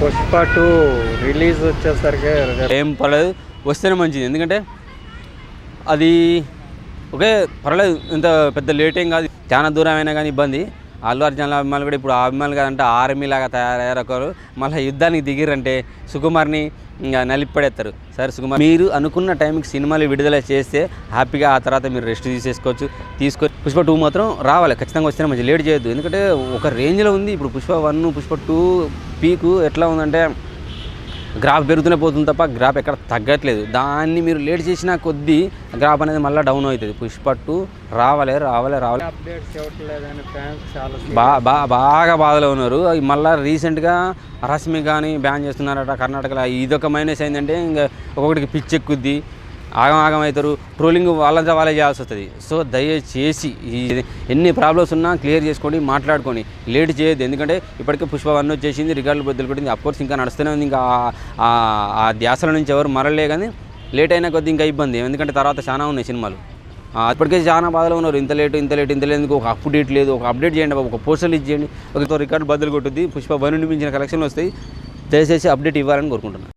Pushpa two release వచ్చేసరికి ఏం పర్లేదు వస్తేనే మంచిది. ఎందుకంటే అది ఒకే పర్లేదు ఇంత పెద్ద లేట్ ఏం కాదు. చాలా దూరం అయినా కానీ ఇబ్బంది. అల్లు అర్జున్ అభిమానులు కూడా ఇప్పుడు ఆ అభిమానులు కాదంటే ఆర్మీ లాగా తయారయ్యారు ఒకరు. మళ్ళీ యుద్ధానికి దిగిరంటే సుకుమార్ని ఇంకా నలిపడేస్తారు సరే సుకుమార్ మీరు అనుకున్న టైంకి సినిమాలు విడుదల చేస్తే హ్యాపీగా ఆ తర్వాత మీరు రెస్ట్ తీసేసుకోవచ్చు. తీసుకొని పుష్ప టూ మాత్రం రావాలి. ఖచ్చితంగా వస్తేనే మంచి లేట్ చేయొద్దు. ఎందుకంటే ఒక రేంజ్లో ఉంది. ఇప్పుడు పుష్ప వన్ పుష్ప టూ పీకు ఎట్లా ఉందంటే గ్రాఫ్ పెరుగుతూనే పోతుంది తప్ప గ్రాఫ్ ఎక్కడ తగ్గట్లేదు. దాన్ని మీరు లేట్ చేసిన కొద్దీ గ్రాఫ్ అనేది మళ్ళీ డౌన్ అవుతుంది. పుష్ప టూ రావాలి రావాలి రావాలి. బా బా బాగా బాధలో ఉన్నారు. మళ్ళీ రీసెంట్గా రశ్మి కానీ బ్యాన్ చేస్తున్నారట కర్ణాటకలో. ఇదొక మైనస్ ఏంటంటే ఇంకా ఒక్కొక్కటికి పిచ్చి ఎక్కుద్ది ఆగం ఆగం అవుతారు ట్రోలింగ్ వాళ్ళంతా వాళ్ళే చేయాల్సి వస్తుంది. సో దయచేసి ఎన్ని ప్రాబ్లమ్స్ ఉన్నా క్లియర్ చేసుకోండి మాట్లాడుకొని లేట్ చేయొద్దు. ఎందుకంటే ఇప్పటికే పుష్ప వన్ వచ్చేసింది రికార్డులు బద్దలు కొట్టింది అఫ్కోర్స్ ఇంకా నడుస్తూనే ఉంది. ఇంకా ఆ- ధ్యాసల నుంచి ఎవరు మరలే కానీ లేట్ అయినా కొద్ది ఇంకా ఇబ్బంది. ఎందుకంటే తర్వాత చాలా ఉన్నాయి సినిమాలు. అప్పటికే చాలా బాధలో ఉన్నారు. ఇంత లేటు ఇంత లేటు ఇంత లేదు ఒక అప్డేట్ లేదు. ఒక అప్డేట్ చేయండి బాబు, ఒక పోస్టర్లు ఇచ్చేయండి ఒక రికార్డు బద్దలు కొట్టుద్ది. పుష్ప వన్ మించిన కలెక్షన్లు వస్తాయి. దయచేసి అప్డేట్ ఇవ్వాలని కోరుకుంటున్నాను.